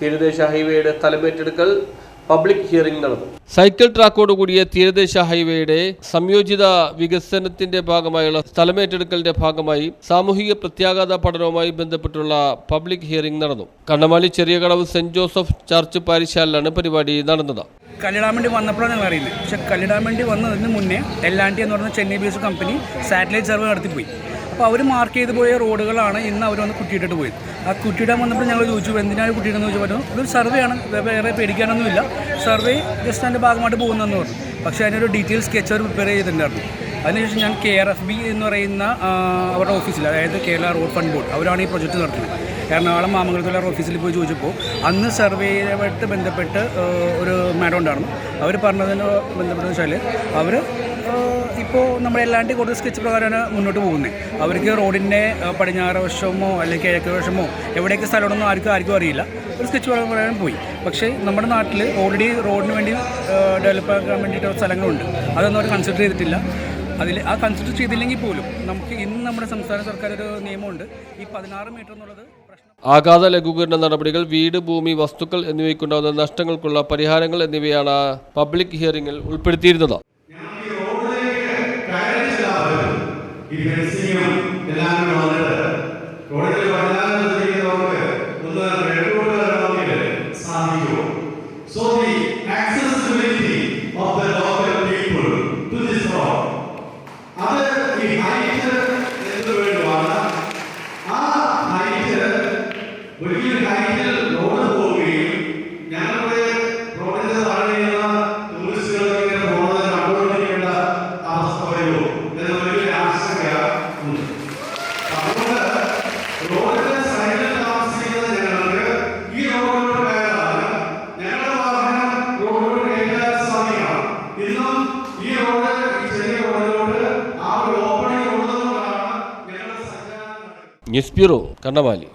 തീരദേശ ഹൈവേയുടെ സ്ഥലമേറ്റെടുക്കൽ പബ്ലിക് ഹിയറിംഗ് നടന്നു. സൈക്കിൾ ട്രാക്കോട് കൂടിയ തീരദേശ ഹൈവേയുടെ സംയോജിത വികസനത്തിന്റെ ഭാഗമായുള്ള സ്ഥലമേറ്റെടുക്കലിന്റെ ഭാഗമായി സാമൂഹിക പ്രത്യാഘാത പഠനവുമായി ബന്ധപ്പെട്ടുള്ള പബ്ലിക് ഹിയറിംഗ് നടന്നു. Kannamaly Cheriya Kadavu saint Joseph church പാരിശാലിലാണ് പരിപാടി നടന്നത്. കല്ലിടാൻ വേണ്ടി വന്നപ്പോഴാണ് ഞങ്ങൾ അറിയുന്നത്. പക്ഷെ കല്ലിടാൻ വേണ്ടി വന്നതിന് മുന്നേ എല്ലാണ്ടി എന്ന് പറയുന്ന Chennai base company satellite survey നടത്തിപ്പോയി. അപ്പോൾ അവർ മാർക്ക് ചെയ്ത് പോയ റോഡുകളാണ് ഇന്ന് അവർ വന്ന് കുട്ടിയിട്ടിട്ട് പോയത്. ആ കുട്ടിയിടാൻ വന്നപ്പോൾ ഞങ്ങൾ ചോദിച്ചു എന്തിനാണ് കുട്ടിയിടുന്നത് ചോദിച്ചപ്പോൾ ഇതൊരു സർവേ ആണ്. വേറെ പേടിക്കാനൊന്നുമില്ല. സർവേ ജസ്റ്റ് അതിന്റെ ഭാഗമായിട്ട് പോകുന്നതെന്ന് പറഞ്ഞു. പക്ഷേ അതിനൊരു ഡീറ്റെയിൽ സ്കെച്ച് അവർ പ്രിപ്പയർ ചെയ്തിട്ടുണ്ടായിരുന്നു. അതിനുശേഷം ഞാൻ കെ ആർ എഫ് ബി എന്ന് പറയുന്ന അവരുടെ ഓഫീസിൽ അതായത് കേരള റോഡ് ഫണ്ട് ബോർഡ് അവരാണ് ഈ പ്രൊജക്റ്റ് നടത്തുന്നത്. എറണാകുളം മാമംഗലത്തുള്ള ഓഫീസിൽ പോയി ചോദിച്ചപ്പോൾ അന്ന് സർവേയുമായിട്ട് ബന്ധപ്പെട്ട് ഒരു മാഡം ഉണ്ടായിരുന്നു. അവർ പറഞ്ഞതിന് ബന്ധപ്പെട്ടെന്ന് വെച്ചാൽ അവർ ഇപ്പോൾ നമ്മളെല്ലാണ്ട് കൂടുതൽ സ്കെച്ച് പ്രകാരമാണ് മുന്നോട്ട് പോകുന്നത്. അവർക്ക് റോഡിന്റെ പടിഞ്ഞാറ് വശമോ അല്ലെങ്കിൽ കിഴക്ക് വശമോ എവിടെയൊക്കെ സ്ഥലമുണ്ടെന്നോ ആർക്കും ആർക്കും അറിയില്ല. ഒരു സ്കെച്ച് പ്രകാരം പോയി. പക്ഷേ നമ്മുടെ നാട്ടിൽ ഓൾറെഡി റോഡിന് വേണ്ടി ഡെവലപ്പ് ആക്കാൻ വേണ്ടിയിട്ട് സ്ഥലങ്ങളുണ്ട്. അതൊന്നും അവർ കൺസിഡർ ചെയ്തിട്ടില്ല. അതിൽ ആ കൺസിഡർ ചെയ്തില്ലെങ്കിൽ പോലും നമുക്ക് ഇന്ന് നമ്മുടെ സംസ്ഥാന സർക്കാർ ഒരു നിയമമുണ്ട്. ഈ പതിനാറ് മീറ്റർ എന്നുള്ളത് ആഘാത ലഘൂകരണ നടപടികൾ വീട് ഭൂമി വസ്തുക്കൾ എന്നിവയ്ക്കുണ്ടാകുന്ന നഷ്ടങ്ങൾക്കുള്ള പരിഹാരങ്ങൾ എന്നിവയാണ് പബ്ലിക് ഹിയറിംഗിൽ ഉൾപ്പെടുത്തിയിരുന്നത്. ഈ ഫെൻസിങ്ങും എല്ലാം കൂടെ വന്നിട്ട് റോഡിൽ പതിനാല് ചെയ്യുന്നവർക്ക് ഒന്ന് റെഡ്റോഡ് വരണമെങ്കിൽ സാധിക്കുമോ? So the accessibility of the local people to this road അത് ഈ ഹൈറ്റ് എന്ത് വേണ്ടുവാണ്? ആ ഹൈറ്റ് ഒരിക്കലും ഹൈറ്റിൽ ആ ഒരു